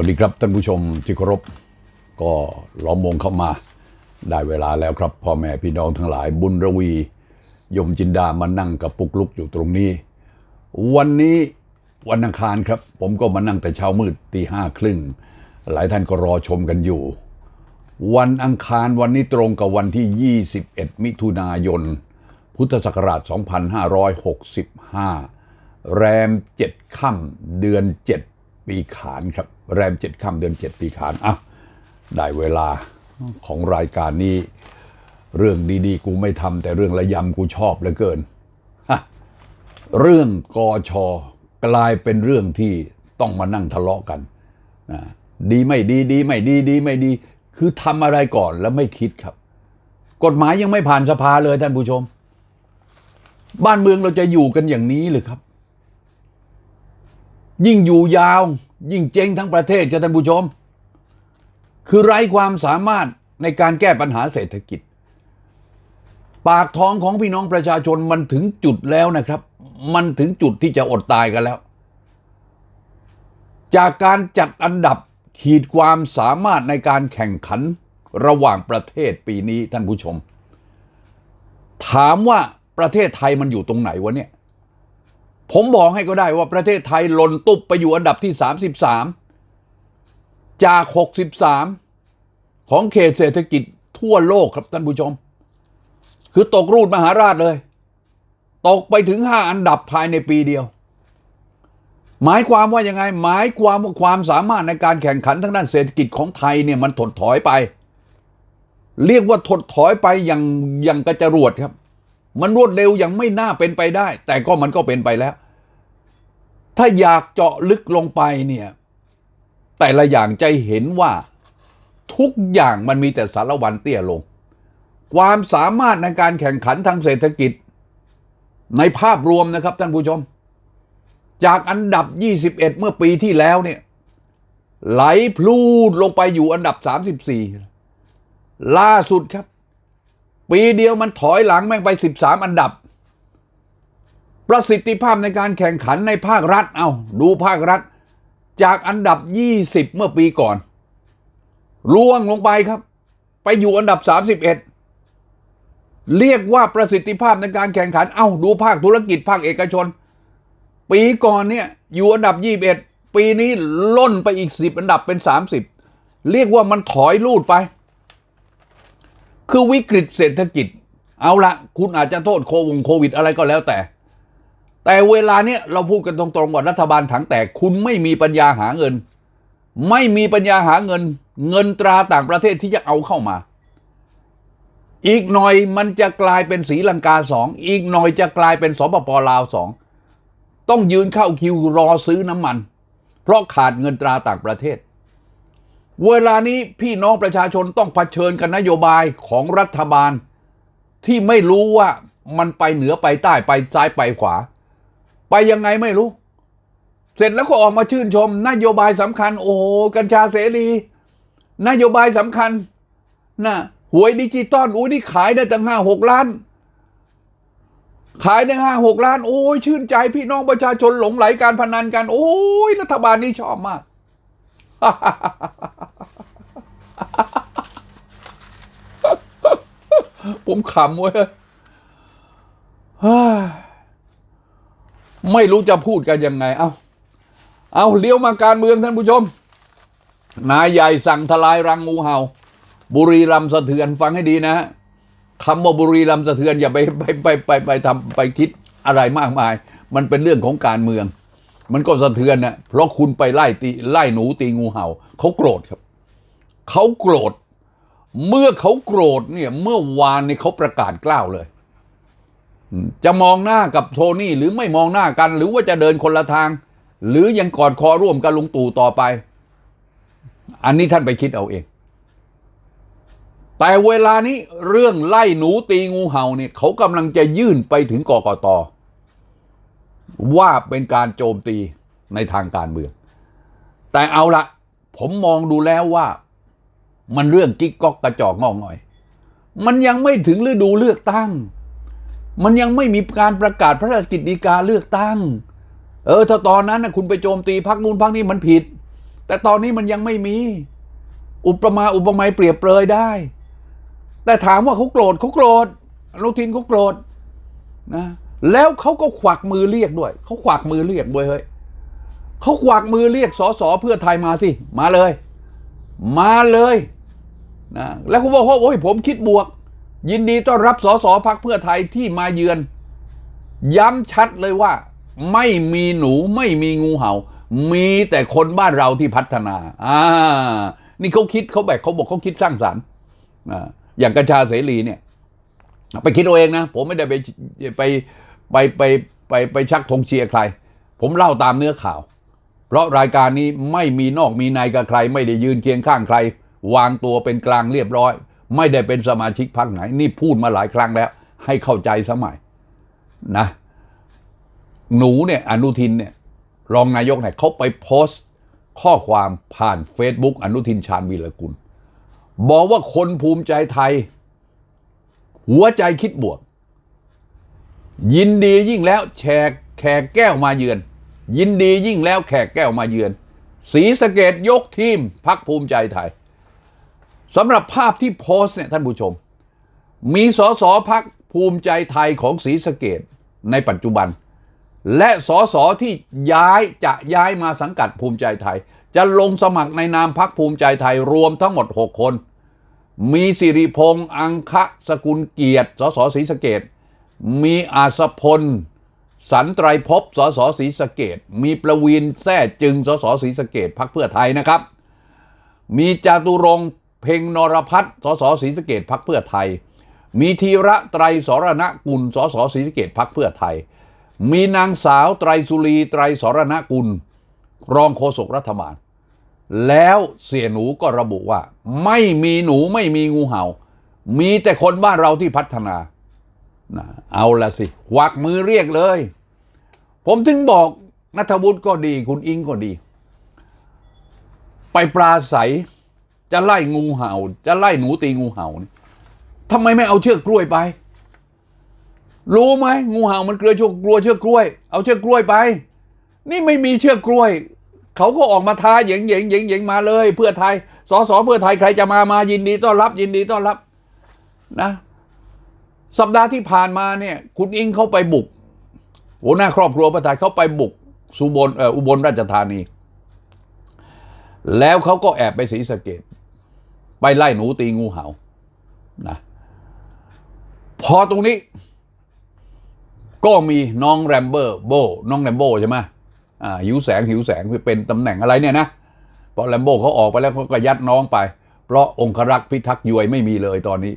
วัสดีครับท่านผู้ชมที่เคารพก็ล้อมวงเข้ามาได้เวลาแล้วครับพ่อแม่พี่น้องทั้งหลายบุญระวี ยมจินดามานั่งกับปุกลุกอยู่ตรงนี้ วันนี้วันอังคารครับ ผมก็มานั่งแต่เช้ามืดตีห้าครึ่งหลายท่านก็รอชมกันอยู่ วันอังคารวันนี้ตรงกับวันที่ 21 มิถุนายน พุทธศักราช 2565 แรม 7 ค่ำเดือน 7 ปีขานครับ แรม7ค่ำเดือน7ปีขานอะได้เวลาของรายการนี้ เรื่องดีๆ กูไม่ทำแต่เรื่องระยำกูชอบเหลือเกิน เรื่องกอชอกลายเป็นเรื่องที่ต้องมานั่งทะเลาะกันนะดีไม่ดีดีไม่ดีดีไม่ดี คือทำอะไรก่อนแล้วไม่คิดครับ กฎหมายยังไม่ผ่านสภาเลยท่านผู้ชม บ้านเมืองเราจะอยู่กันอย่างนี้หรือครับ ยิ่งอยู่ยาว ยิ่งเจ๊งทั้งประเทศครับท่านผู้ชม คือไร้ความสามารถในการแก้ปัญหาเศรษฐกิจ ปากท้องของพี่น้องประชาชนมันถึงจุดแล้วนะครับ มันถึงจุดที่จะอดตายกันแล้ว จากการจัดอันดับขีดความสามารถในการแข่งขันระหว่างประเทศปีนี้ท่านผู้ชม ถามว่าประเทศไทยมันอยู่ตรงไหนวะเนี่ย ผมบอกให้ก็ได้ว่าประเทศไทยหล่นตุ๊บไปอยู่อันดับที่ 33 จาก 63 ของเขตเศรษฐกิจทั่วโลกครับท่านผู้ชม คือตกรูดมหาราชเลย ตกไปถึง 5 อันดับภายในปีเดียว หมายความว่ายังไง หมายความว่าความสามารถในการแข่งขันทางด้านเศรษฐกิจของไทยเนี่ยมันถดถอยไป เรียกว่าถดถอยไปอย่างอย่างกระจรวดครับ มันรวดเร็วอย่างไม่น่าเป็นไปได้ แต่ก็มันก็เป็นไปแล้ว ถ้าอยากเจาะลึกลงไปเนี่ย แต่ละอย่างจะเห็นว่าทุกอย่างมันมีแต่สารวันเตี้ยลง ความสามารถในการแข่งขันทางเศรษฐกิจ ในภาพรวมนะครับท่านผู้ชม จากอันดับ 21 เมื่อปีที่แล้วเนี่ย ไหลพลูดลงไปอยู่อันดับ 34 ล่าสุดครับ ปีเดียวมันถอยหลังแม่งไป 13 อันดับ ประสิทธิภาพในการแข่งขันในภาครัฐ เอาดูภาครัฐ จากอันดับ 20 เมื่อปีก่อนร่วงลงไปครับ ไปอยู่อันดับ 31 เรียกว่าประสิทธิภาพในการแข่งขัน เอ้าดูภาคธุรกิจภาคเอกชน ปีก่อนเนี่ยอยู่อันดับ 21 ปีนี้ล่นไปอีก 10 อันดับเป็น 30 เรียกว่ามันถอยลูดไป คือวิกฤตเศรษฐกิจ เอาละคุณอาจจะโทษโควงโควิดอะไรก็แล้วแต่ แต่เวลาเนี้ยเราพูดกันตรงๆว่ารัฐบาลถังแตกคุณไม่มีปัญญาหาเงิน ไม่มีปัญญาหาเงิน เงินตราต่างประเทศที่จะเอาเข้ามา อีกหน่อยมันจะกลายเป็นสีลังกาสองอีกหน่อยจะกลายเป็นสปปลาวสองต้องยืนเข้าคิวรอซื้อน้ำมัน เพราะขาดเงินตราต่างประเทศ เวลานี้พี่น้องประชาชนต้องเผชิญกับนโยบายของรัฐบาล ที่ไม่รู้ว่ามันไปเหนือไปใต้ไปซ้ายไปขวา ไปยังไงไม่รู้ เสร็จแล้วก็ออกมาชื่นชม นโยบายสำคัญ โอ้โกัญชาเสรี นโยบายสำคัญนะหวยดิจิตอลอุ้ยนี่ขายได้ตั้งห้าหกล้าน ขายได้ห้าหกล้าน โอ้ยชื่นใจพี่น้องประชาชนหลงไหลการพนันกัน โอ้ยรัฐบาลนี้ชอบมาก ผมขำเว้ยไม่รู้จะพูดกันยังไง เอาเอาเลี้ยวมาการเมืองท่านผู้ชม นายใหญ่สั่งทลายรังงูเห่า บุรีรัมย์สะเทือนฟังให้ดีนะฮะคำว่าบุรีรัมย์สะเทือนอย่าไปไปไปไปไปทำไปคิดอะไรมากมาย มันเป็นเรื่องของการเมือง มันก็สะเทือนนะเพราะคุณไปไล่ตีไล่หนูตีงูเห่าเขาโกรธครับเขาโกรธ เมื่อเขาโกรธเนี่ย เมื่อวานเนี่ยเขาประกาศกล้าวเลย จะมองหน้ากับโทนี่หรือไม่มองหน้ากัน หรือว่าจะเดินคนละทาง หรือยังกอดคอร่วมกับลุงตู่ต่อไป อันนี้ท่านไปคิดเอาเอง แต่เวลานี้เรื่องไล่หนูตีงูเห่าเนี่ยเขากำลังจะยื่นไปถึงกกต ว่าเป็นการโจมตีในทางการเมือง แต่เอาละผมมองดูแล้วว่ามันเรื่องกิ๊กก๊อกกระจอกงอกง่อย มันยังไม่ถึงฤดูเลือกตั้ง มันยังไม่มีการประกาศพระราชกิจฎีกาเลือกตั้ง เออถ้าตอนนั้นนะคุณไปโจมตีพักนู้นพักนี้มันผิด แต่ตอนนี้มันยังไม่มี อุปมาอุปไมยเปรียบเปรยได้ แต่ถามว่าเขาโกรธเขาโกรธอนุทินเขาโกรธนะ แล้วเขาก็ขวักมือเรียกด้วย เขาขวักมือเรียกด้วยเฮ้ยเขาขวักมือเรียกสสเพื่อไทยมาสิ มาเลย มาเลยนะแล้วเขาบอกว่าโอ้ยผมคิดบวก ยินดีต้อนรับสสพักเพื่อไทยที่มาเยือน ย้ำชัดเลยว่า ไม่มีหนูไม่มีงูเห่า มีแต่คนบ้านเราที่พัฒนาอ่านี่เขาคิดเขาแบบเขาบอกเขาคิดสร้างสรรค์อ่าอย่างกัญชาเสรีเนี่ย ไปคิดเอาเองนะ ผมไม่ได้ไปไป ไปไปไปไปชักธงเชียร์ใคร ผมเล่าตามเนื้อข่าว เพราะรายการนี้ไม่มีนอกมีในกับใคร ไม่ได้ยืนเคียงข้างใคร วางตัวเป็นกลางเรียบร้อย ไม่ได้เป็นสมาชิกพรรคไหน นี่พูดมาหลายครั้งแล้ว ให้เข้าใจสมัยนะ หนูเนี่ยอนุทินเนี่ยรองนายกเนี่ยเขาไปโพสต์ข้อความผ่าน Facebook อนุทินชาญวีรกุล บอกว่าคนภูมิใจไทย หัวใจคิดบวก ยินดียิ่งแล้วแขกแขกแก้วมาเยือน ยินดียิ่งแล้วแขกแก้วมาเยือนสีสะเกตยกทีมพักภูมิใจไทยสำหรับภาพที่โพสเนี่ยท่านผู้ชม มีสสพักภูมิใจไทยของสีสะเกตในปัจจุบัน และสสที่ย้ายจะย้ายมาสังกัดภูมิใจไทย จะลงสมัครในนามพักภูมิใจไทยรวมทั้งหมด 6 คน มีสิริพงษ์อังคะสกุลเกียรติสสศรีสะเกด มีอาสพล สันไตรภพสสศรีสะเกดมีประวินแท้จึงสสศรีสะเกดพักเพื่อไทยนะครับ มีจาตุรงเพ็งนรพัฒน์สสศรีสะเกดพักเพื่อไทย มีธีระไตรสรณกุลสสศรีสะเกดพักเพื่อไทย มีนางสาวไตรสุรีไตรสรณกุล รองโฆษกรัฐบาลแล้วเสียหนูก็ระบุว่า ไม่มีหนูไม่มีงูเห่า มีแต่คนบ้านเราที่พัฒนา นะเอาละสิควักมือเรียกเลย ผมถึงบอกนัทวุฒิก็ดี คุณอิงก็ดี ไปปราศัยจะไล่งูเห่า จะไล่หนูตีงูเห่านี่ทำไมไม่เอาเชือกกล้วยไป รู้ไหมงูเห่ามันเกลือชกกลัวเชือกกล้วย เอาเชือกกล้วยไป นี่ไม่มีเชือกกล้วย เขาก็ออกมาท้าเหยงเหยงเหยงเหยงมาเลย เพื่อไทยสสเพื่อไทยใครจะมามายินดีต้อนรับยินดีต้อนรับ นะ สัปดาห์ที่ผ่านมาเนี่ย คุณอิงเขาไปบุกหัวหน้าครอบครัวเพื่อไทยเขาไปบุกสุบลเอ่ออุบลราชธานี แล้วเขาก็แอบไปศรีสะเกดไปไล่หนูตีงูเห่านะพอตรงนี้ ก็มีน้องแรมเบอร์โบน้องแรมโบใช่ไหมอ่าหิวแสงหิวแสงเป็นตำแหน่งอะไรเนี่ยนะเพราะแรมโบเขาออกไปแล้วเขาก็ยัดน้องไป เพราะองครักษ์พิทักษ์ยวยไม่มีเลยตอนนี้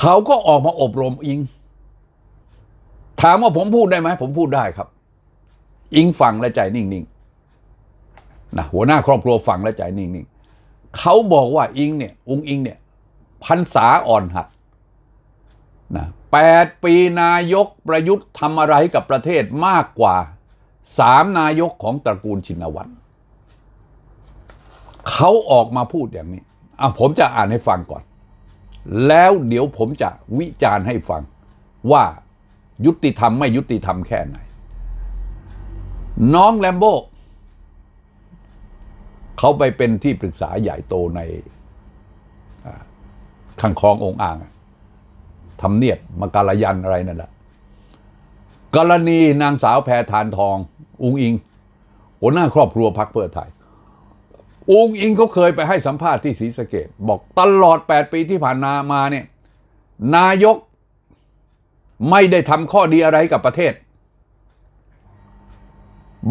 เขาก็ออกมาอบรมอิง ถามว่าผมพูดได้ไหม ผมพูดได้ครับ อิงฟังและใจนิ่งๆนะหัวหน้าครอบครัวฟังและใจนิ่งๆเขาบอกว่าอิงเนี่ย องค์อิงเนี่ยพันษาอ่อนหัดนะแปดปีนายกประยุทธ์ทำอะไรกับประเทศมากกว่าสามนายกของตระกูลชินวัตรเขาออกมาพูดอย่างนี้อะผมจะอ่านให้ฟังก่อน แล้วเดี๋ยวผมจะวิจารณ์ให้ฟังว่ายุติธรรมไม่ยุติธรรมแค่ไหน น้องแลมโบ้เขาไปเป็นที่ปรึกษาใหญ่โตในขังคลององอ่างทำเนียบมาการยันอะไรนั่นแหละกรณีนางสาวแพทานทอง อุงอิงหัวหน้าครอบครัวพักเพื่อไทย อุงอิงเขาเคยไปให้สัมภาษณ์ที่ศรีสะเกดบอกตลอด 8 ปีที่ผ่านมามาเนี่ยนายกไม่ได้ทำข้อดีอะไรให้กับประเทศ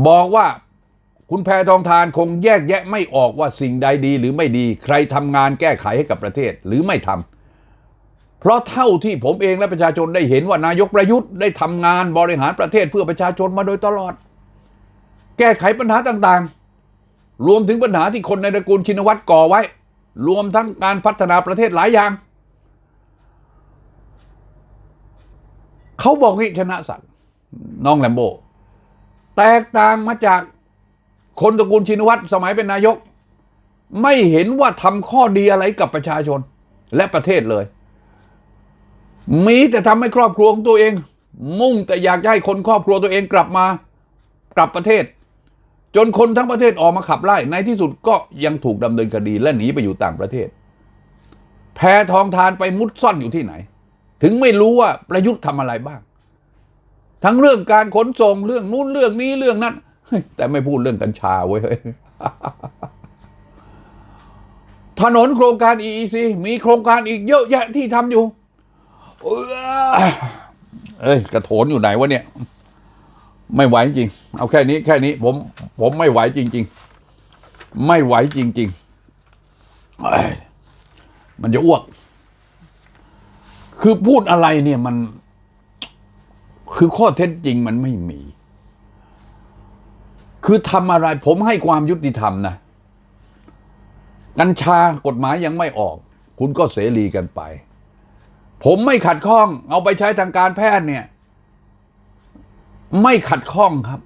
บอกว่าคุณแพทองทานคงแยกแยะไม่ออกว่าสิ่งใดดีหรือไม่ดี ใครทำงานแก้ไขให้กับประเทศหรือไม่ทำเพราะเท่าที่ผมเองและประชาชนได้เห็นว่านายกประยุทธ์ได้ทำงานบริหารประเทศเพื่อประชาชนมาโดยตลอด แก้ไขปัญหาต่างๆ รวมถึงปัญหาที่คนในตระกูลชินวัตรก่อไว้ รวมทั้งการพัฒนาประเทศหลายอย่าง เขาบอกนี่ชนะสัตว์น้องแลมโบ แตกต่างมาจากคนตระกูลชินวัตรสมัยเป็นนายก ไม่เห็นว่าทำข้อดีอะไรกับประชาชนและประเทศเลย มีแต่ทำให้ครอบครัวของตัวเอง มุ่งแต่อยากให้คนครอบครัวตัวเองกลับมากลับประเทศ จนคนทั้งประเทศออกมาขับไล่ ในที่สุดก็ยังถูกดำเนินคดีและหนีไปอยู่ต่างประเทศ แพทองทานไปมุดซ่อนอยู่ที่ไหน ถึงไม่รู้ว่าประยุทธ์ทำอะไรบ้าง ทั้งเรื่องการขนส่งเรื่องนู้นเรื่องนี้เรื่องนั้น แต่ไม่พูดเรื่องกัญชาเว้ยถนนโครงการ EEC มีโครงการอีกเยอะแยะที่ทำอยู่ เอ้ยกระโถนอยู่ไหนวะเนี่ย ไม่ไหวจริง เอาแค่นี้แค่นี้ผมผมไม่ไหวจริง ๆ ไม่ไหวจริงๆมันจะอ้วก คือพูดอะไรเนี่ยมัน คือข้อเท็จจริงมันไม่มี คือทำอะไรผมให้ความยุติธรรมนะ กัญชากฎหมายยังไม่ออก คุณก็เสรีกันไป ผมไม่ขัดข้อง เอาไปใช้ทางการแพทย์เนี่ย ไม่ขัดข้องครับ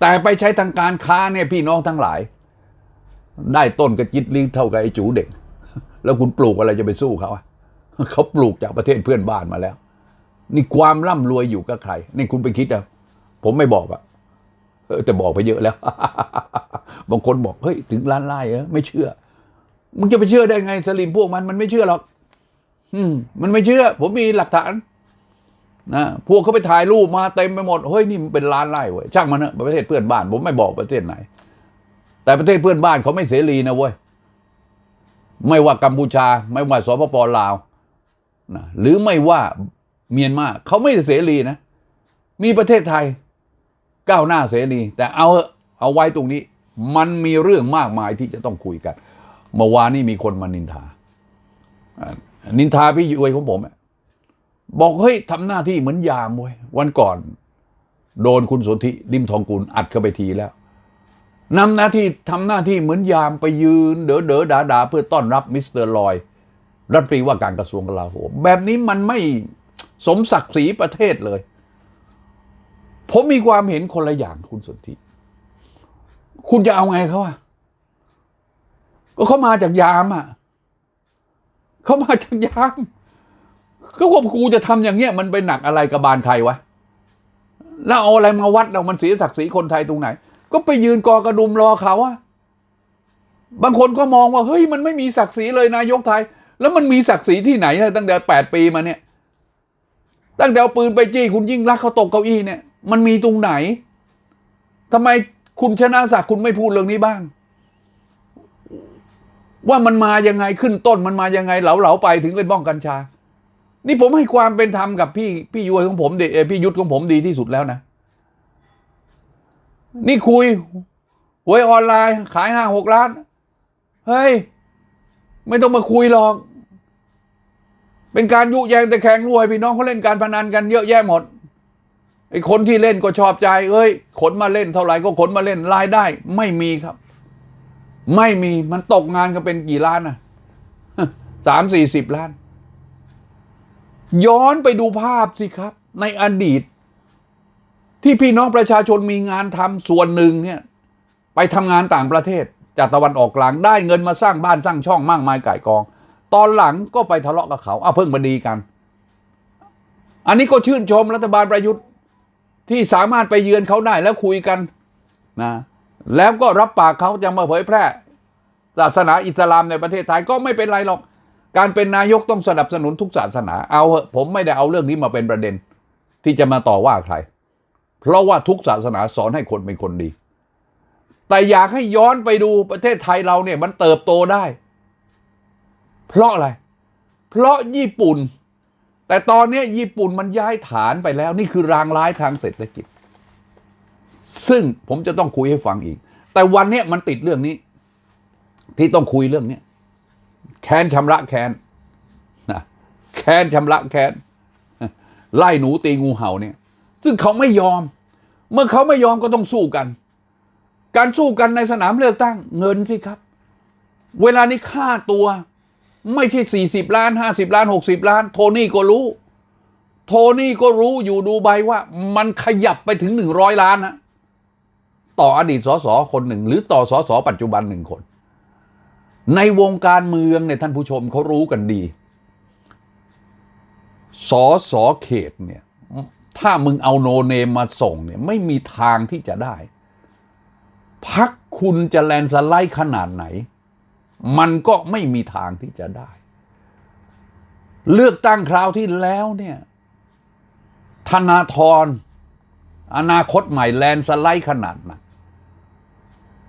แต่ไปใช้ทางการค้าเนี่ยพี่น้องทั้งหลาย ได้ต้นกระจิตลิงเท่ากับไอ้จูเด็ก แล้วคุณปลูกอะไรจะไปสู้เขาอะเขาปลูกจากประเทศเพื่อนบ้านมาแล้ว นี่ความร่ำรวยอยู่กับใคร นี่คุณไปคิดเอาผมไม่บอกอะแต่บอกไปเยอะแล้ว บางคนบอกเฮ้ยถึงล้านไร่เออไม่เชื่อ มึงจะไปเชื่อได้ไงสลิมพวกมันมันไม่เชื่อหรอก อืม มันไม่เชื่อ ผมมีหลักฐาน นะพวกเขาไปถ่ายรูปมาเต็มไปหมดเฮ้ยนี่มันเป็นล้านไร่เว้ยช่างมันเถอะประเทศเพื่อนบ้าน ผมไม่บอกประเทศไหน แต่ประเทศเพื่อนบ้านเขาไม่เสรีนะเว้ยไม่ว่ากัมพูชา ไม่ว่าสปปลาวนะหรือไม่ว่าเมียนมาเขาไม่เสรีนะ มีประเทศไทยก้าวหน้าเสรี แต่เอาเอเอาไว้ตรงนี้ มันมีเรื่องมากมายที่จะต้องคุยกันเมื่อวานนี้มีคนมานินทา นินทาพี่ยุ้ยของผม บอกเฮ้ยทำหน้าที่เหมือนยามเว้ยวันก่อน โดนคุณสนธิริมทองกุลอัดเข้าไปทีแล้วนำหน้าที่ทำหน้าที่เหมือนยามไปยืน เด๋อเด๋อดาดาเพื่อต้อนรับมิสเตอร์ลอย รัฐมนตรีว่าการกระทรวงกลาโหมแบบนี้มันไม่สมศักดิ์ศรีประเทศเลย ผมมีความเห็นคนละอย่างคุณสนธิคุณจะเอาไงเขาอะก็เขามาจากยามอะเขามาจากยาม ก็ว่าครูจะทำอย่างเงี้ยมันไปหนักอะไรกับบานใครวะ แล้วเอาอะไรมาวัดเรามันเสียศักดิ์ศรีคนไทยตรงไหน ก็ไปยืนกอกระดุมรอเขาอะบางคนก็มองว่าเฮ้ยมันไม่มีศักดิ์ศรีเลยนายกไทย แล้วมันมีศักดิ์ศรีที่ไหนตั้งแต่แปดปีมาเนี่ย ตั้งแต่เอาปืนไปจี้คุณยิ่งรักเขาตกเก้าอี้เนี่ย มันมีตรงไหนทำไมคุณชนะศักดิ์คุณไม่พูดเรื่องนี้บ้าง ว่ามันมายังไงขึ้นต้นมันมายังไงเหลาๆไปถึงเป็นบ้องกัญชา นี่ผมให้ความเป็นธรรมกับพี่พี่ยุ้ยของผมดีเอ่อพี่ยุทธของผมดีที่สุดแล้วนะ นี่คุยหวยออนไลน์ขายห้าหกล้าน เฮ้ย ไม่ต้องมาคุยหรอก เป็นการยุแยงแต่แข่งรวยพี่น้องเขาเล่นการพนันกันเยอะแยะหมดไอ้คนที่เล่นก็ชอบใจ เอ้ย ขนมาเล่นเท่าไหร่ก็ขนมาเล่นรายได้ ไม่มีครับ ไม่มีมันตกงานกันเป็นกี่ล้านนะสามสี่สิบล้าน ย้อนไปดูภาพสิครับ ในอดีต ที่พี่น้องประชาชนมีงานทำส่วนหนึ่งเนี่ย ไปทำงานต่างประเทศ จากตะวันออกกลางได้เงินมาสร้างบ้านสร้างช่องมากมายก่ายกอง ตอนหลังก็ไปทะเลาะกับเขาเอาเพิ่งมาดีกัน อันนี้ก็ชื่นชมรัฐบาลประยุทธ์ที่สามารถไปเยือนเขาได้แล้วคุยกันนะแล้วก็รับปากเขาจะมาเผยแพร่ศาสนาอิสลามในประเทศไทยก็ไม่เป็นไรหรอก การเป็นนายกต้องสนับสนุนทุกศาสนา เอาเถอะผมไม่ได้เอาเรื่องนี้มาเป็นประเด็น ที่จะมาต่อว่าใคร เพราะว่าทุกศาสนาสอนให้คนเป็นคนดี แต่อยากให้ย้อนไปดูประเทศไทยเราเนี่ยมันเติบโตได้ เพราะอะไร เพราะญี่ปุ่น แต่ตอนนี้ญี่ปุ่นมันย้ายฐานไปแล้ว นี่คือรางร้ายทางเศรษฐกิจ ซึ่งผมจะต้องคุยให้ฟังอีก แต่วันนี้มันติดเรื่องนี้ ที่ต้องคุยเรื่องนี้ แค้นชำระแค้นนะแค้นชำระแค้นไล่หนูตีงูเห่าเนี่ย ซึ่งเขาไม่ยอม เมื่อเขาไม่ยอมก็ต้องสู้กัน การสู้กันในสนามเลือกตั้งเงินสิครับ เวลานี้ค่าตัวไม่ใช่สี่สิบล้านห้าสิบล้านหกสิบล้าน โทนี่ก็รู้ โทนี่ก็รู้อยู่ดูใบว่ามันขยับไปถึงหนึ่งร้อยล้านนะต่ออดีตสสคนหนึ่ง หรือต่อสสปัจจุบันหนึ่งคน ในวงการเมืองเนี่ยท่านผู้ชมเขารู้กันดี สอสอเขตเนี่ย ถ้ามึงเอาโนเนมมาส่งเนี่ย ไม่มีทางที่จะได้ พักคุณจะแลนสไลด์ขนาดไหน มันก็ไม่มีทางที่จะได้ เลือกตั้งคราวที่แล้วเนี่ย ธนาธรอนาคตใหม่แลนสไลด์ขนาดไหน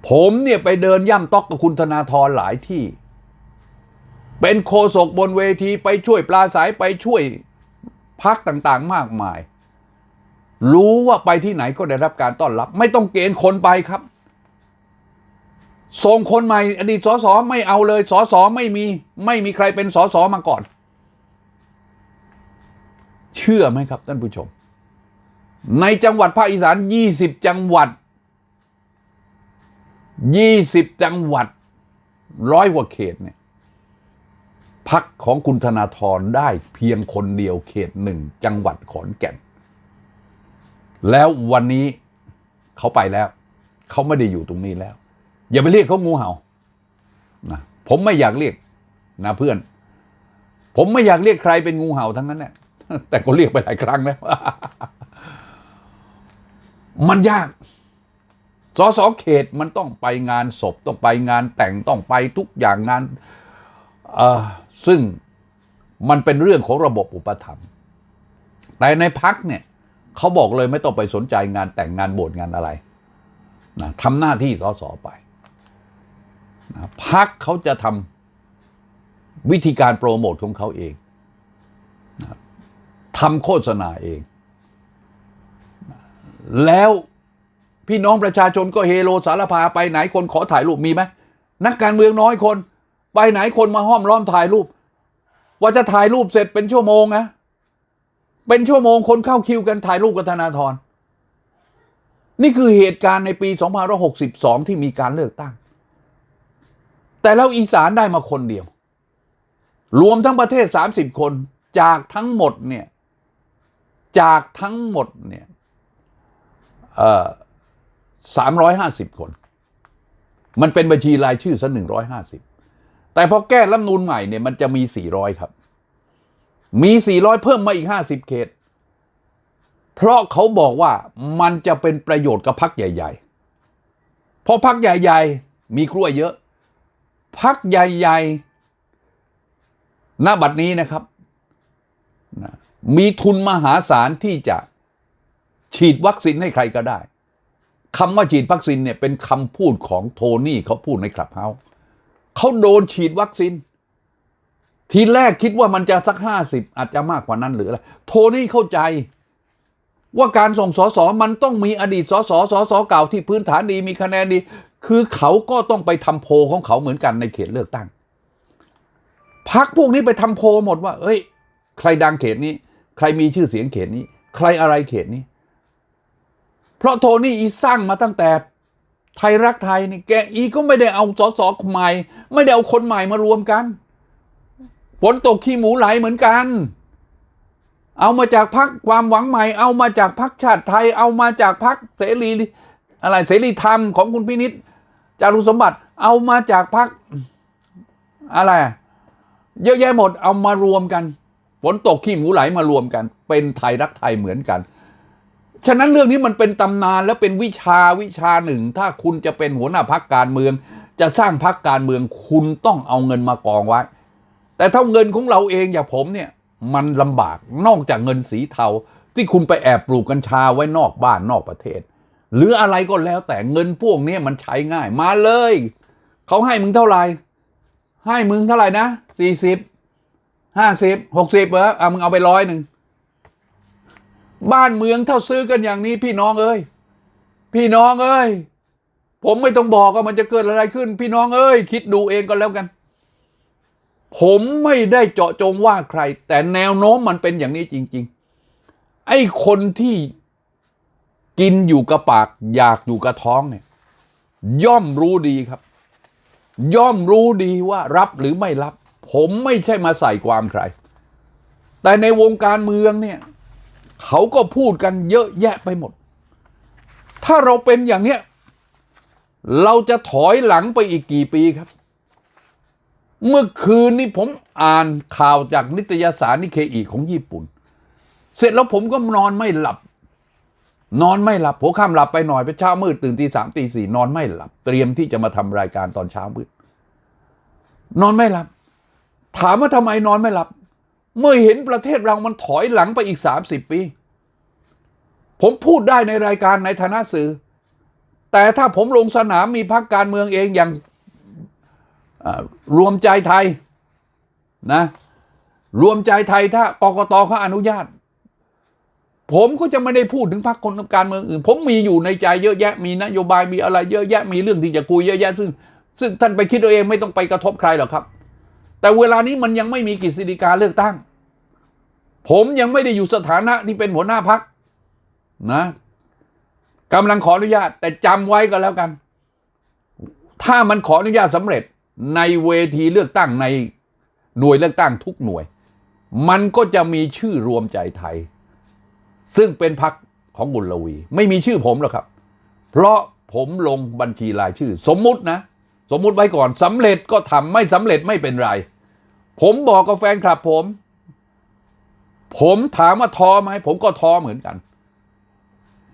ผมเนี่ยไปเดินย่ำต๊อกกับคุณธนาธรหลายที่ เป็นโคศกบนเวทีไปช่วยปลาสายไปช่วยพักต่างๆมากมาย รู้ว่าไปที่ไหนก็ได้รับการต้อนรับ ไม่ต้องเกณฑ์คนไปครับ ส่งคนใหม่ อดีตสสไม่เอาเลยสสไม่มี ไม่มีใครเป็นสสมาก่อน เชื่อไหมครับท่านผู้ชม ในจังหวัดภาคอีสาน 20 จังหวัด 20จังหวัดร้อยกว่าเขตเนี่ยพักของคุณธนาธรได้เพียงคนเดียวเขตหนึ่งจังหวัดขอนแก่น แล้ววันนี้เขาไปแล้ว เขาไม่ได้อยู่ตรงนี้แล้ว อย่าไปเรียกเขางูเห่านะผมไม่อยากเรียกนะเพื่อน ผมไม่อยากเรียกใครเป็นงูเห่าทั้งนั้นแหละแต่ก็เรียกไปหลายครั้งแล้วมันยาก สสเขตมันต้องไปงานศพต้องไปงานแต่งต้องไปทุกอย่างงานซึ่งมันเป็นเรื่องของระบบอุปถัมภ์แต่ในพักเนี่ยเขาบอกเลยไม่ต้องไปสนใจงานแต่งงานโบสถ์งานอะไรนะทำหน้าที่สสไปนะพักเขาจะทำวิธีการโปรโมทของเขาเองนะทำโฆษณาเองนะแล้ว พี่น้องประชาชนก็เฮโลสารพาไปไหนคนขอถ่ายรูปมีไหมนักการเมืองน้อยคน ไปไหนคนมาห้อมล้อมถ่ายรูป ว่าจะถ่ายรูปเสร็จเป็นชั่วโมงนะเป็นชั่วโมงคนเข้าคิวกันถ่ายรูปกับธนาธรนี่คือเหตุการณ์ในปี 2562 ที่มีการเลือกตั้ง แต่แล้วอีสานได้มาคนเดียว รวมทั้งประเทศ 30 คนจากทั้งหมดเนี่ย จากทั้งหมดเนี่ย เอ่อสามร้อยห้าสิบคน มันเป็นบัญชีรายชื่อซะหนึ่งร้อยห้าสิบแต่พอแก้รัฐนูนใหม่เนี่ยมันจะมีสี่ร้อยครับ มีสี่ร้อยเพิ่มมาอีกห้าสิบเขต เพราะเขาบอกว่ามันจะเป็นประโยชน์กับพักใหญ่ ๆ เพราะพักใหญ่ๆ มีกล้วยเยอะ พักใหญ่ๆณบัดนี้นะครับมีทุนมหาศาลที่จะฉีดวัคซีนให้ใครก็ได้ คำว่าฉีดวัคซีนเนี่ยเป็นคำพูดของโทนี่เขาพูดในคลับเฮาส์เขาโดนฉีดวัคซีน ทีแรกคิดว่ามันจะสักห้าสิบอาจจะมากกว่านั้นหรืออะไรโทนี่เข้าใจ ว่าการส่งสอสอมันต้องมีอดีตสอสอสอสอเก่าที่พื้นฐานดีมีคะแนนดี คือเขาก็ต้องไปทำโพลของเขาเหมือนกันในเขตเลือกตั้งพักพวกนี้ไปทำโพลหมดว่า เอ้ย ใครดังเขตนี้ ใครมีชื่อเสียงเขตนี้ ใครอะไรเขตนี้ เพราะโทนี่อีสร้างมาตั้งแต่ไทยรักไทยนี่แกอีก็ไม่ได้เอาสสใหม่ ไม่ได้เอาคนใหม่มารวมกันฝนตกขี้หมูไหลเหมือนกัน เอามาจากพักความหวังใหม่ เอามาจากพักชาติไทย เอามาจากพักเสรีอะไรเสรีธรรมของคุณพินิษจารุสมบัติ เอามาจากพักอะไร เยอะแยะหมดเอามารวมกัน ฝนตกขี้หมูไหลมารวมกัน เป็นไทยรักไทยเหมือนกัน ฉะนั้นเรื่องนี้มันเป็นตำนานและเป็นวิชาวิชาหนึ่ง ถ้าคุณจะเป็นหัวหน้าพักการเมือง จะสร้างพักการเมืองคุณต้องเอาเงินมากองไว้ แต่ถ้าเงินของเราเองอย่างผมเนี่ยมันลำบากนอกจากเงินสีเทา ที่คุณไปแอบปลูกกัญชาไว้นอกบ้านนอกประเทศ หรืออะไรก็แล้วแต่เงินพวกนี้มันใช้ง่ายมาเลย เขาให้มึงเท่าไหร่ ให้มึงเท่าไหร่นะสี่สิบห้าสิบหกสิบเหรออะมึงเอาไปร้อยหนึ่ง บ้านเมืองเท่าซื้อกันอย่างนี้ พี่น้องเอ้ย พี่น้องเอ้ย ผมไม่ต้องบอกว่ามันจะเกิดอะไรขึ้น พี่น้องเอ้ย คิดดูเองก็แล้วกัน ผมไม่ได้เจาะจงว่าใคร แต่แนวโน้มมันเป็นอย่างนี้จริง ๆ ไอ้คนที่กินอยู่กับปาก อยากอยู่กับท้องเนี่ย ย่อมรู้ดีครับ ย่อมรู้ดีว่ารับหรือไม่รับ ผมไม่ใช่มาใส่ความใคร แต่ในวงการเมืองเนี่ย เขาก็พูดกันเยอะแยะไปหมด ถ้าเราเป็นอย่างเนี้ย เราจะถอยหลังไปอีกกี่ปีครับ เมื่อคืนนี้ผมอ่านข่าวจากนิตยสารนิเคอีของญี่ปุ่น เสร็จแล้วผมก็นอนไม่หลับ นอนไม่หลับหัวค่ำหลับไปหน่อยไปเช้ามืดตื่นตีสามตีสี่นอนไม่หลับ เตรียมที่จะมาทำรายการตอนเช้ามืดนอนไม่หลับ ถามว่าทำไมนอนไม่หลับ เมื่อเห็นประเทศเรามันถอยหลังไปอีกสามสิบปี ผมพูดได้ในรายการในฐานะสื่อ แต่ถ้าผมลงสนามมีพรรคการเมืองเองอย่างรวมใจไทยนะรวมใจไทยถ้ากกตเขาอนุญาต ผมก็จะไม่ได้พูดถึงพรรคคนการเมืองอื่น ผมมีอยู่ในใจเยอะแยะมีนโยบายมีอะไรเยอะแยะมีเรื่องที่จะคุยเยอะแยะซึ่งซึ่งท่านไปคิดเอาเองไม่ต้องไปกระทบใครหรอกครับ แต่เวลานี้มันยังไม่มีกฤษฎีกาเลือกตั้ง ผมยังไม่ได้อยู่สถานะที่เป็นหัวหน้าพักนะกำลังขออนุญาต แต่จำไว้ก็แล้วกัน ถ้ามันขออนุญาตสำเร็จในเวทีเลือกตั้งในหน่วยเลือกตั้งทุกหน่วย มันก็จะมีชื่อรวมใจไทย ซึ่งเป็นพักของบุญลวี ไม่มีชื่อผมหรอกครับ เพราะผมลงบัญชีรายชื่อ สมมุตินะ สมมุติไว้ก่อนสำเร็จก็ทำไม่สำเร็จไม่เป็นไร ผมบอกกับแฟนคลับผม ผมถามว่าท้อไหมผมก็ท้อเหมือนกัน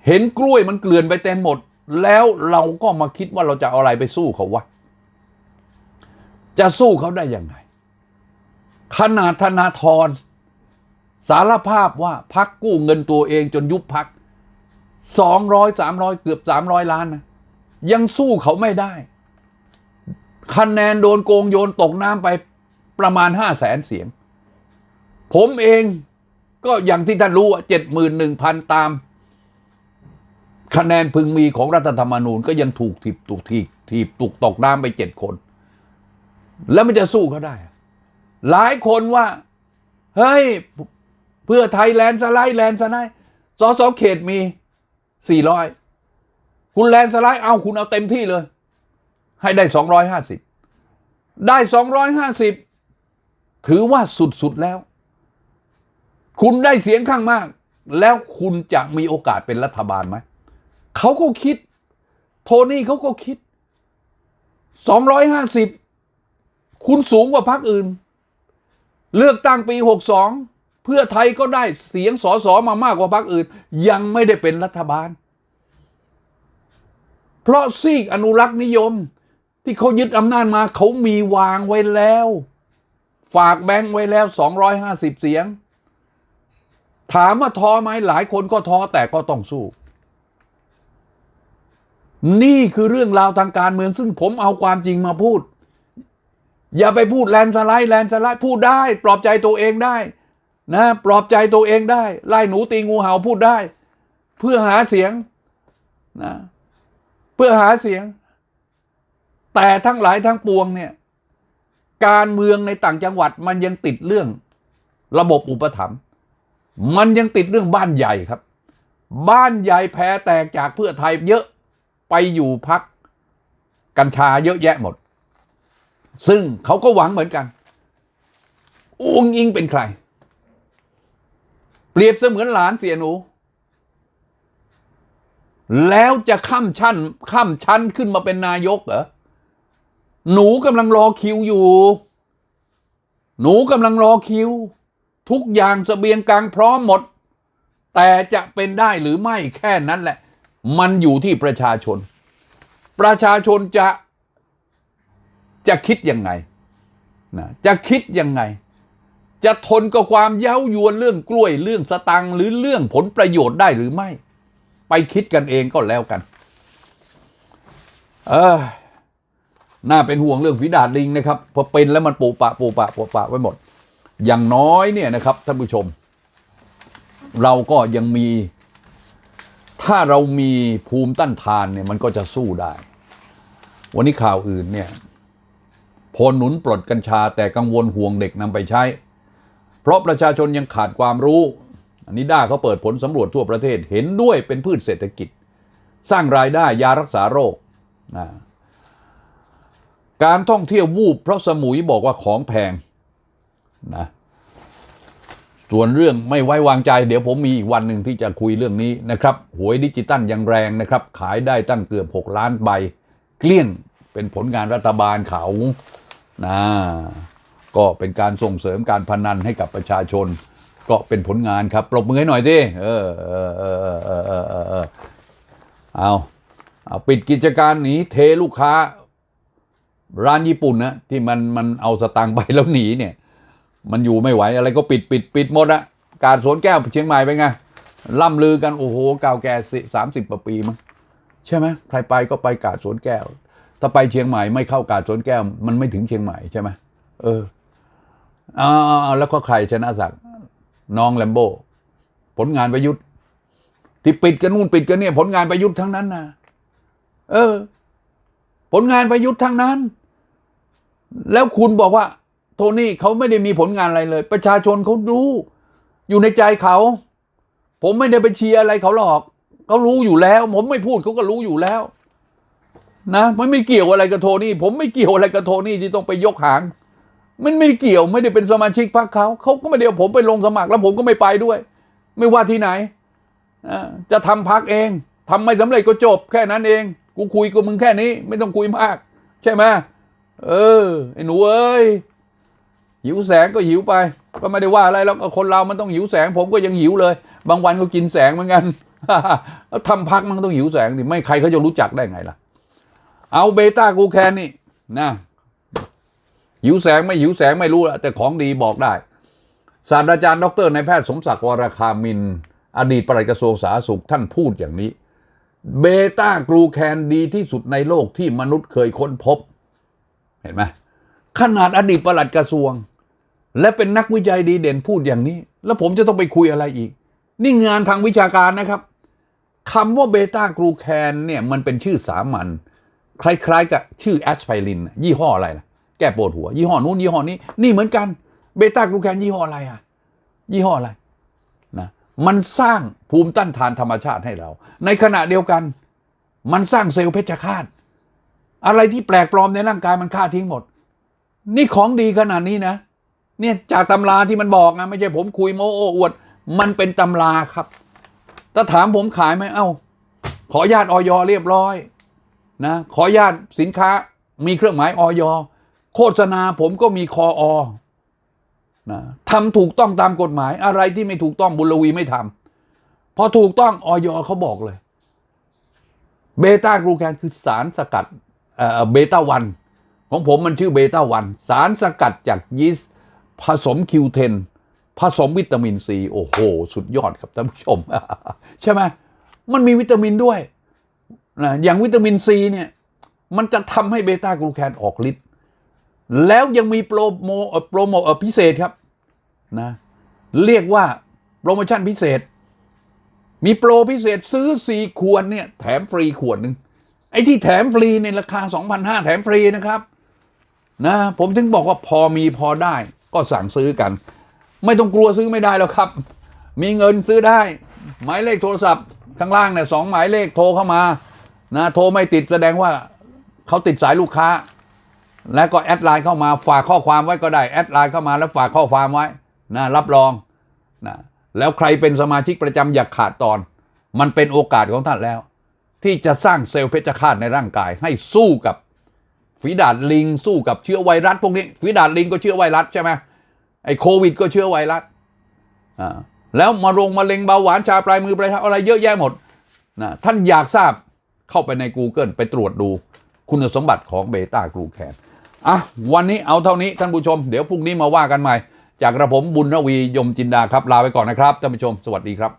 เห็นกล้วยมันเกลื่อนไปเต็มหมด แล้วเราก็มาคิดว่าเราจะเอาอะไรไปสู้เขาวะจะสู้เขาได้ยังไง ขนาดธนาธรสารภาพว่าพักกู้เงินตัวเองจนยุบพักสองร้อยสามร้อยเกือบสามร้อยล้านนะยังสู้เขาไม่ได้ คะแนนโดนโกงโยนตกน้ำไป ประมาณห้าแสนเสียง ผมเองก็อย่างที่ท่านรู้เจ็ดหมื่นหนึ่งพันตาม คะแนนพึงมีของรัฐธรรมนูญก็ยังถูกถีบถูกถีบถีบถูกตกน้ำไปเจ็ดคน แล้วมันจะสู้เขาได้ หลายคนว่า เฮ้ย เพื่อไทยแลนด์สไลด์แลนด์สไลด์สสเขตมีสี่ร้อยคุณแลนด์สไลด์เอาคุณเอาเต็มที่เลย ให้ได้สองร้อยห้าสิบได้สองร้อยห้าสิบ ถือว่าสุดๆแล้ว คุณได้เสียงข้างมาก แล้วคุณจะมีโอกาสเป็นรัฐบาลไหม เขาก็คิด โทนี่เขาก็คิด สองร้อยห้าสิบ คุณสูงกว่าพรรคอื่น เลือกตั้งปีหกสองเพื่อไทยก็ได้เสียงสอสอมามากกว่าพรรคอื่น ยังไม่ได้เป็นรัฐบาล เพราะซีกอนุรักษ์นิยม ที่เขายึดอำนาจมาเขามีวางไว้แล้ว ฝากแบงค์ไว้แล้ว 250 เสียง ถามว่าท้อไหมหลายคนก็ท้อแต่ก็ต้องสู้ นี่คือเรื่องราวทางการเมืองซึ่งผมเอาความจริงมาพูด อย่าไปพูดแลนด์สไลด์แลนด์สไลด์พูดได้ ปลอบใจตัวเองได้ นะปลอบใจตัวเองได้ ไล่หนูตีงูเห่าพูดได้ เพื่อหาเสียงนะเพื่อหาเสียง แต่ทั้งหลายทั้งปวงเนี่ย การเมืองในต่างจังหวัดมันยังติดเรื่องระบบอุปถัมภ์มันยังติดเรื่องบ้านใหญ่ครับ บ้านใหญ่แพ้แตกจากเพื่อไทยเยอะไปอยู่พักกัญชาเยอะแยะหมด ซึ่งเขาก็หวังเหมือนกันอุ้งอิงเป็นใคร เปรียบเสมือนหลานเสียหนู แล้วจะข้ามชั้นข้ามชั้นขึ้นมาเป็นนายกเหรอ หนูกำลังรอคิวอยู่ หนูกำลังรอคิว ทุกอย่างสเสบียงกลางพร้อมหมด แต่จะเป็นได้หรือไม่แค่นั้นแหละ มันอยู่ที่ประชาชน ประชาชนจะจะคิดยังไงนะจะคิดยังไง จะทนกับความเย้ายวนเรื่องกล้วยเรื่องสตังหรือเรื่องผลประโยชน์ได้หรือไม่ ไปคิดกันเองก็แล้วกัน เออ น่าเป็นห่วงเรื่องฝีดาดลิงนะครับพอเป็นแล้วมันปูปะปูปะปูปะไว้หมด อย่างน้อยเนี่ยนะครับท่านผู้ชม เราก็ยังมี ถ้าเรามีภูมิต้านทานเนี่ยมันก็จะสู้ได้ วันนี้ข่าวอื่นเนี่ยพลหนุนปลดกัญชาแต่กังวลห่วงเด็กนำไปใช้ เพราะประชาชนยังขาดความรู้ อันนี้ด้าเขาเปิดผลสำรวจทั่วประเทศเห็นด้วยเป็นพืชเศรษฐกิจ สร้างรายได้ยารักษาโรคนะ การท่องเที่ยววูบเพราะสมุยบอกว่าของแพงนะส่วนเรื่องไม่ไว้วางใจ เดี๋ยวผมมีอีกวันหนึ่งที่จะคุยเรื่องนี้นะครับหวยดิจิตัลยังแรงนะครับ ขายได้ตั้งเกือบ 6 ล้านใบ เกลี้ยงเป็นผลงานรัฐบาลเขานะก็เป็นการส่งเสริมการพนันให้กับประชาชน ก็เป็นผลงานครับ ปรบมือให้หน่อยสิเออเออเออเออเออเอาเอาปิดกิจการหนีเทลูกค้า ร้านญี่ปุ่นนะที่มันมันเอาสตางค์ไปแล้วหนีเนี่ย มันอยู่ไม่ไหวอะไรก็ปิดปิดปิดหมดอะการสวนแก้วเชียงใหม่เป็นไงล่ำลือกันโอ้โหเก่าแก่สามสิบกว่าปีมั้งใช่ไหมใครไปก็ไปกาดสวนแก้ว ถ้าไปเชียงใหม่ไม่เข้ากาดสวนแก้ว มันไม่ถึงเชียงใหม่ใช่ไหมเอออาเอาแล้วก็ใครชนะศักดิ์น้องแลมโบผลงานประยุทธ์ที่ปิดกันนู่นปิดกันเนี่ย ผลงานประยุทธ์ทั้งนั้นนะเออ ผลงานประยุทธ์ทั้งนั้น แล้วคุณบอกว่า โทนี่เขาไม่ได้มีผลงานอะไรเลย ประชาชนเขารู้ อยู่ในใจเขา ผมไม่ได้ไปเชียร์อะไรเขาหรอกเขารู้อยู่แล้ว ผมไม่พูดเขาก็รู้อยู่แล้ว นะมันไม่เกี่ยวอะไรกับโทนี่ ผมไม่เกี่ยวอะไรกับโทนี่ที่ต้องไปยกหาง มันไม่ได้เกี่ยวไม่ได้เป็นสมาชิกพรรคเขาเขาก็ไม่ได้เอาผมไปลงสมัคร แล้วผมก็ไม่ไปด้วย ไม่ว่าที่ไหนจะทำพักเองทำไม่สำเร็จก็จบ แค่นั้นเอง กูคุยกับมึงแค่นี้ ไม่ต้องคุยมาก ใช่ไหม เออไอ้หนูเอ้ยหิวแสงก็หิวไป ก็ไม่ได้ว่าอะไรแล้วคนเรามันต้องหิวแสง ผมก็ยังหิวเลย บางวันก็กินแสงเหมือนกันแล้วทำพักมันต้องหิวแสงดิไม่ใครเขาจะรู้จักได้ไงล่ะ เอาเบต้ากูแคนนี่นะหิวแสงไม่หิวแสงไม่รู้ละแต่ของดีบอกได้ ศาสตราจารย์ดรนายแพทย์สมศักดิ์วรคามิน อดีตปลัดกระทรวงสาธารณสุขท่านพูดอย่างนี้ เบต้ากลูแคนดีที่สุดในโลกที่มนุษย์เคยค้นพบ เห็นไหมขนาดอดีตประหลัดกระทรวง และเป็นนักวิจัยดีเด่นพูดอย่างนี้ แล้วผมจะต้องไปคุยอะไรอีก นี่งานทางวิชาการนะครับคำว่าเบต้ากลูแคนเนี่ยมันเป็นชื่อสามัญคล้ายๆ กับชื่อแอสไพรินยี่ห้ออะไรล่ะแก้ปวดหัว ยี่ห้อนู้นยี่ห้อนี้ นี่เหมือนกันเบต้ากลูแคนยี่ห้ออะไรอะ ยี่ห้ออะไรนะมันสร้างภูมิต้านทานธรรมชาติให้เรา ในขณะเดียวกัน มันสร้างเซลล์เพชฌฆาต อะไรที่แปลกปลอมในร่างกายมันฆ่าทิ้งหมด นี่ของดีขนาดนี้นะ เนี่ยจากตำราที่มันบอกนะไม่ใช่ผมคุยโมโอ้อวด มันเป็นตำราครับ ถ้าถามผมขายไหมเอ้า ขอญาตออยเรียบร้อยนะขอญาตสินค้ามีเครื่องหมายออยโฆษณาผมก็มีคออนะทำถูกต้องตามกฎหมาย อะไรที่ไม่ถูกต้องบุญลวีไม่ทำพอถูกต้องออยเขาบอกเลย เบต้ากลูแคนคือสารสกัด เบต้าวันของผมมันชื่อเบต้าวันสารสกัดจากยีสต์ผสมคิวเทนผสมวิตามินซีโอ้โห สุดยอดครับท่านผู้ชม ใช่ไหมมันมีวิตามินด้วยนะอย่างวิตามินซีเนี่ย มันจะทำให้เบต้ากลูแคนออกฤทธิ์แล้วยังมีโปรโมโปรโมพิเศษครับนะเรียกว่าโปรโมชั่นพิเศษ มีโปรพิเศษซื้อสี่ขวดเนี่ย แถมฟรีขวดหนึ่ง ไอ้ที่แถมฟรีในราคา 2,500 แถมฟรีนะครับนะผมถึงบอกว่าพอมีพอได้ก็สั่งซื้อกัน ไม่ต้องกลัวซื้อไม่ได้แล้วครับ มีเงินซื้อได้ หมายเลขโทรศัพท์ข้างล่างเนี่ยสองหมายเลขโทรเข้ามานะโทรไม่ติดแสดงว่าเขาติดสายลูกค้า แล้วก็แอดไลน์เข้ามาฝากข้อความไว้ก็ได้แอดไลน์เข้ามาแล้วฝากข้อความไว้นะรับรองนะแล้วใครเป็นสมาชิกประจำอย่าขาดตอน มันเป็นโอกาสของท่านแล้ว ที่จะสร้างเซลล์เพชฌฆาตในร่างกาย ให้สู้กับฝีดาดลิง สู้กับเชื้อไวรัสพวกนี้ฝีดาดลิงก็เชื้อไวรัสใช่ไหมไอ้โควิด ก็เชื้อไวรัสอ่าแล้วมารงมะเร็งเบาหวานชาปลายมือปลายเท้าอะไรเยอะแยะหมดนะท่านอยากทราบเข้าไปใน Google ไปตรวจดูคุณสมบัติของเบต้ากลูแคนอะวันนี้เอาเท่านี้ท่านผู้ชม เดี๋ยวพรุ่งนี้มาว่ากันใหม่ จากกระผมบุญรวียมจินดาครับ ลาไปก่อนนะครับท่านผู้ชม สวัสดีครับ